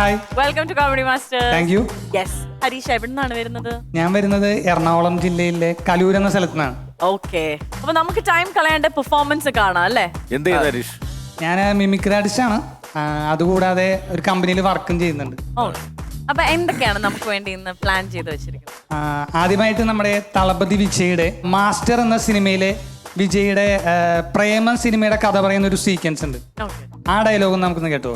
Hi welcome to comedy master thank you yes Harish എവിടുന്നാണ് വരുന്നത്? ഞാൻ വരുന്നത് എറണാകുളം ജില്ലയിലെ കലൂർ എന്ന സ്ഥലത്തു നിന്നാണ് ഓക്കെ അപ്പൊ നമുക്ക് ടൈം കളയേണ്ട പെർഫോമൻസ് കാണാം അല്ലേ? എന്ത് ചെയ്ത ഹരീഷ്? ഞാൻ മിമിക്രി ആർട്ടിസ്റ്റാണ് ആ, അതുകൂടാതെ ഒരു കമ്പനിയിൽ വർക്കും ചെയ്യുന്നുണ്ട്. ഓ അപ്പൊ എന്തൊക്കെയാണ് നമുക്ക് വേണ്ടി ഇന്ന് പ്ലാൻ ചെയ്ത് വെച്ചിരിക്കുന്നത്? ആ, ആദ്യമായിട്ട് നമ്മുടെ തളപതി വിജയുടെ മാസ്റ്റർ എന്ന സിനിമയിലെ വിജയുടെ ആ, പ്രേമം സിനിമയുടെ കഥ പറയുന്ന ഒരു സീക്വൻസ് ഉണ്ട്. ഓക്കെ ആ ഡയലോഗ് നമുക്കൊന്ന് കേട്ടു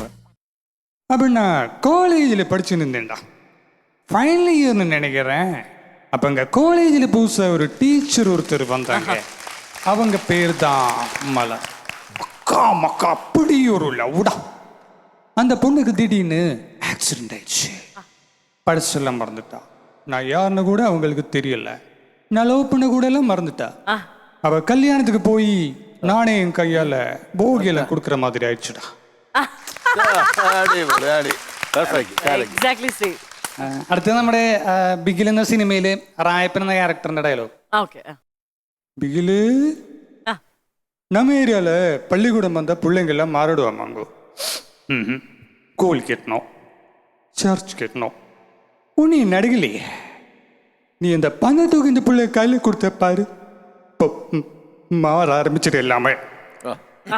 அப்போ நான் காலேஜில் படிச்சுருந்தேன்டா. ஃபைனல் இயர்னு நினைக்கிறேன். அப்போ அங்கே காலேஜில் புதுசாக ஒரு டீச்சர் ஒருத்தர் வந்தாங்க. அவங்க பேர் தான் மலர். அக்கா மக்கா அப்படி ஒரு லவுடா. அந்த பொண்ணுக்கு திடீர்னு ஆக்சிடென்ட் ஆயிடுச்சு. படிச்செல்லாம் மறந்துட்டா. நான் யாருன்னு கூட அவங்களுக்கு தெரியல. நான் லவ் பண்ண கூட எல்லாம் மறந்துட்டா. அவ கல்யாணத்துக்கு போய் நானே என் கையால் போகியில் கொடுக்குற மாதிரி ஆயிடுச்சுடா. അടിപൊളി അടി Perfect, correct. എക്സാക്ട്ലി സേ ആ, അടുത്തത് നമ്മുടെ ആ, ബിഗിൽ എന്ന സിനിമയില് റായപ്പൻ എന്ന ക്യാരക്ടറിന്റെ ഡയലോഗ് ഓക്കെ பிகிலு ആ நம்ம ஏரியால பள்ளிக்கூடம் வந்த பிள்ளைங்க எல்லாம் மாறிடுவாமாங்கோ ம் கோவில் கட்டணும் சர்ச் கட்டணும் உன்னை நடுகலையே நீ இந்த பண தூக்கி இந்த பிள்ளை கையில் கொடுத்த பாரு இப்போ ம், மாற ஆரம்பிச்சிட்டு எல்லாமே ആ.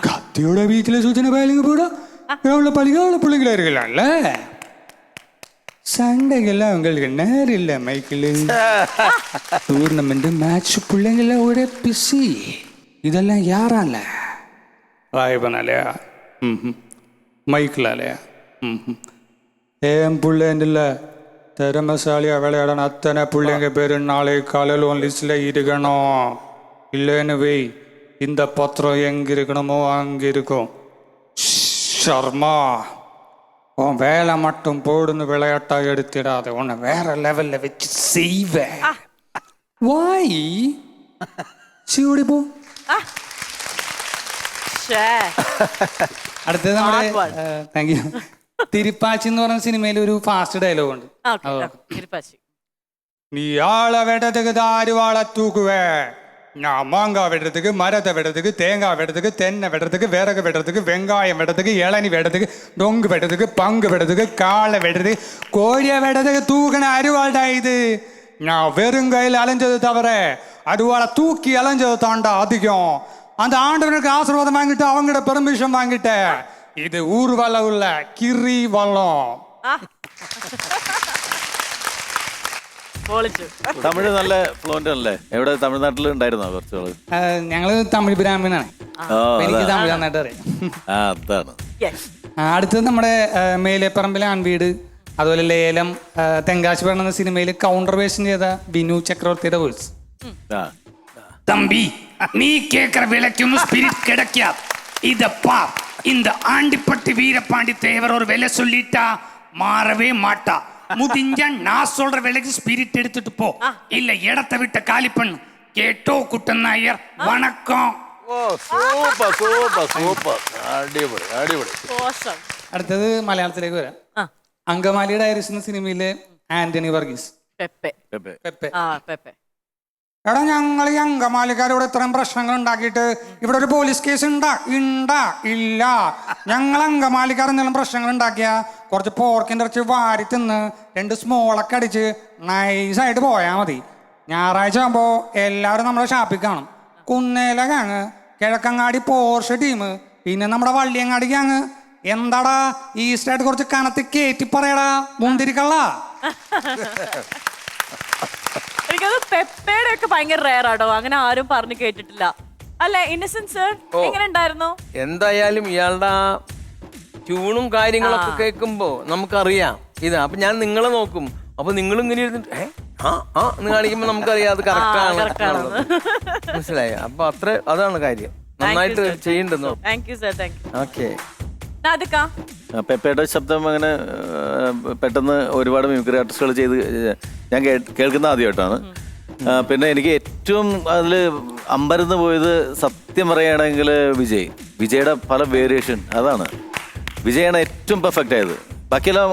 கத்தியோட வீட்டில் சுத்தின பயலுங்க போட எவ்வளோ பழிக அவ்வளோ பிள்ளைங்களா இருக்கலாம்ல? சண்டைகள்லாம் உங்களுக்கு நேரம் இல்லை மைக்கிள். டூர்னமெண்ட் மேட்ச் பிள்ளைங்கள ஒரே பிஸி இதெல்லாம் யாரால? ராயபனாலயா ம் மைக்கிளாலயா? ம் ஏன் பிள்ளைண்டில்ல திறமசாலியா விளையாடணும். அத்தனை பிள்ளைங்க பேர் நாளை காலையில் உன் லிஸ்டில் இருக்கணும். இல்லைன்னு வை. இந்த பத்திரம் எங்கே இருக்கணுமோ அங்கே இருக்கும். ശർമ്മ ഓ വേല മട്ടും പോടുന്ന് വിളയാട്ടായി എടുത്തിടാതെ. ഓണ വേറെ ലെവലിൽ വെച്ച് സേവേ വൈ ചൂടി പോ. അടുത്തത് നമ്മുടെ താങ്ക് യു തിരുപ്പാച്ചി എന്ന് പറഞ്ഞ സിനിമയിൽ ഒരു ഫാസ്റ്റ് ഡയലോഗ് ഉണ്ട്. തിരുപ്പാച്ചി. നീ ആളെ വേണ്ട തൂക്കുവേ. நான் மாங்காய் விடுறதுக்கு மரத்தை விடுறதுக்கு தேங்காய் வெட்டுறதுக்கு தென்னை விடுறதுக்கு விறகு விடுறதுக்கு வெங்காயம் விடுறதுக்கு இளநி வெட்டுறதுக்கு நொங்கு விடுறதுக்கு பங்கு விடுறதுக்கு காலை விடுறது கோழியை விடுறதுக்கு தூக்கின அருவாள்டா இது. நான் வெறும் கையில் அலைஞ்சது தவிர அதுவால தூக்கி அலைஞ்சது தாண்டா அதிகம். அந்த ஆண்டவனுக்கு ஆசீர்வாதம் வாங்கிட்டு அவங்ககிட்ட பெர்மிஷன் வாங்கிட்டேன். இது ஊர் வளம் இல்ல கிரி வளம். തമിഴ് നല്ല ഫ്ലുവന്റ് അല്ലേ എവിടെ തമിഴ്നാട്ടിൽ ഉണ്ടായിരുന്നോ കുറച്ചുകള് ഞങ്ങള് തമിഴ് ബ്രാഹ്മണാണ് ഓ എനിക്ക് അതാ. തമിഴ് നന്നായിട്ട് അറിയാം ആ അതാണ് യെസ് ആ, അടുത്തത് നമ്മുടെ ആ, മേലെപ്പറമ്പിലെ ആൺവീട് അതുപോലെ ലേലം ആ, തെങ്കാശി പറഞ്ഞ സിനിമയിൽ കൗണ്ടർ വേഷൻ ചെയ്ത ബിനു ചക്രവർത്തിയുടെ വേഴ്സ് ആ தம்பி நீ கேக்குற விலைக்கும் ஸ்பிரிட் கிடைக்காது இத பா இந்த ஆண்டிப்பட்டி வீரபாண்டி தேவர் ஒரு விலை சொல்லிட்டா மாறவே மாட்டா முடிஞ்ச நான் சொல்ற விலைக்கு ஸ்பிரிட் எடுத்துட்டு போ இல்ல இடத்தை விட்டு காலி பண்ணு கேட்டோ குட்டன் நாயர் வணக்கம் ഓ സൂപ്പർ സൂപ്പർ സൂപ്പർ അടിപൊളി അടിപൊളി ഓസം അടുത്തത് മലയാളത്തിലേക്ക് വരാം ആ അങ്കമാലി ഡയറീസ് എന്ന സിനിമയിലെ ആന്റണി വർഗീസ് പെപ്പെ പെപ്പെ. പെപ്പെ ആ പെപ്പെ എടാ ഞങ്ങൾ ഈ അങ്കമാലിക്കാരോട് ഇത്രയും പ്രശ്നങ്ങൾ ഉണ്ടാക്കിയിട്ട് ഇവിടെ ഒരു പോലീസ് കേസ് ഉണ്ടാ? ഉണ്ടാ? ഇല്ല. ഞങ്ങൾ അങ്കമാലിക്കാർ എന്തെങ്കിലും പ്രശ്നങ്ങൾ ഉണ്ടാക്കിയ കുറച്ച് പോർക്കിന്റെ ഇറച്ചി വാരി തിന്ന് രണ്ട് സ്മോളൊക്കെ അടിച്ച് നൈസായിട്ട് പോയാൽ മതി. ഞായറാഴ്ച ആകുമ്പോൾ എല്ലാവരും നമ്മുടെ ഷാപ്പിൽ കാണും. Kunnela gang Kizhakkangadi Porsche team പിന്നെ നമ്മുടെ വള്ളിയങ്ങാടി ഗാങ് എന്താടാ ഈസ്റ്റായിട്ട് കുറച്ച് കനത്തി കയറ്റി പറയടാ മുന്തിരിക്കള്ള? എനിക്കത് പെപ്പയുടെ ഒക്കെ ഭയങ്കര റയർ ആട്ടോ. അങ്ങനെ ആരും പറഞ്ഞു കേട്ടിട്ടില്ല. അല്ലെ ഇന്നസെന്റ് സർ എങ്ങനെ ഉണ്ടായിരുന്നു? എന്തായാലും ഇയാളുടെ ആ ട്യൂണും കാര്യങ്ങളൊക്കെ കേൾക്കുമ്പോ നമുക്കറിയാം. ഇത് അപ്പൊ ഞാൻ നിങ്ങളെ നോക്കും. അപ്പൊ നിങ്ങൾ ഇങ്ങനെ ഇരുന്നിട്ട് ഏ? ആ ആ എന്ന് കാണിക്കുമ്പോ നമുക്കറിയാം അത് കറക്റ്റ് ആണ് correct ആണെന്ന്. മനസ്സിലായോ? അപ്പൊ അത്ര അതാണ് കാര്യം. നന്നായിട്ട് ചെയ്യണ്ടെന്നോ thank you sir thank you okay. ആ, പെപ്പയുടെ ശബ്ദം അങ്ങനെ ആ, പെട്ടെന്ന് ഒരുപാട് മ്യൂസിക് ആർട്ടിസ്റ്റുകൾ ചെയ്ത് ഞാൻ കേൾക്കുന്ന ആദ്യമായിട്ടാണ്. പിന്നെ എനിക്ക് ഏറ്റവും അതിൽ അമ്പരന്ന് പോയത് സത്യം പറയുകയാണെങ്കിൽ വിജയ്. വിജയുടെ പല വേരിയേഷൻ അതാണ്. വിജയാണ് ഏറ്റവും പെർഫെക്റ്റ് ആയത്. ബാക്കിയെല്ലാം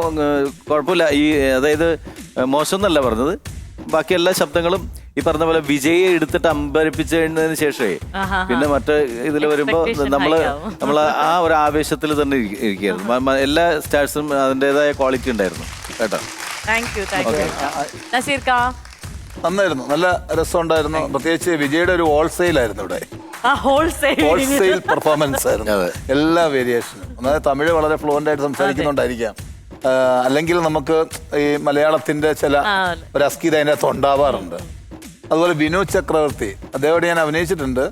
കുഴപ്പമില്ല. ഈ അതായത് മോശം എന്നല്ല പറഞ്ഞത്. ബാക്കി എല്ലാ ശബ്ദങ്ങളും ഈ പറഞ്ഞ പോലെ വിജയെ എടുത്തിട്ട് അമ്പരിപ്പിച്ചതിന് ശേഷമേ. പിന്നെ മറ്റേ ഇതിൽ വരുമ്പോൾ ആവും. നമ്മൾ ആ ഒരു ആവേശത്തിൽ തന്നെ ഇരിക്ക- ഇരിക്കുകയായിരുന്നു. എല്ലാ സ്റ്റാർസും അതിന്റെതായ ക്വാളിറ്റി ഉണ്ടായിരുന്നു. കേട്ടോ? Thank you thank you Nazeer കാ നന്നായിരുന്നു. നല്ല രസമുണ്ടായിരുന്നു. പ്രത്യേകിച്ച് വിജയുടെ ഒരു ഹോൾസെയിൽ ആയിരുന്നു ഇവിടെ ഹോൾസെയിൽ പെർഫോമൻസ് ആയിരുന്നു. എല്ലാ വേരിയേഷനും അതായത് തമിഴ് വളരെ ഫ്ലുവന്റ് ആയിട്ട് സംസാരിക്കുന്നുണ്ടായിരിക്കാം. അല്ലെങ്കിൽ നമുക്ക് ഈ മലയാളത്തിന്റെ ചില. ഒരു അസ്കിത അതിന്റെ അകത്ത് ഉണ്ടാവാറുണ്ട്. അതുപോലെ ബിനു ചക്രവർത്തി. അദ്ദേഹത്തോട് ഞാൻ അഭിനയിച്ചിട്ടുണ്ട്.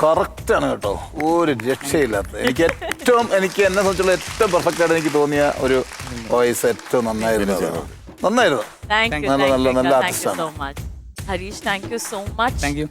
കറക്റ്റ് ആണ് കേട്ടോ. ഒരു രക്ഷയില്ലാത്ത എനിക്ക് ഏറ്റവും എനിക്ക് എന്നെ സംബന്ധിച്ചുള്ള ഏറ്റവും പെർഫെക്റ്റ് ആയിട്ട് എനിക്ക് തോന്നിയ ഒരു വോയിസ് ഏറ്റവും നന്നായിരുന്നു അതാണ്. നന്നായിരുന്നു. നല്ല നല്ല നല്ല ആർട്ടിസ്റ്റ് ആണ്. ആർട്ടിസ്റ്റാണ് so much Harish thank you so much thank you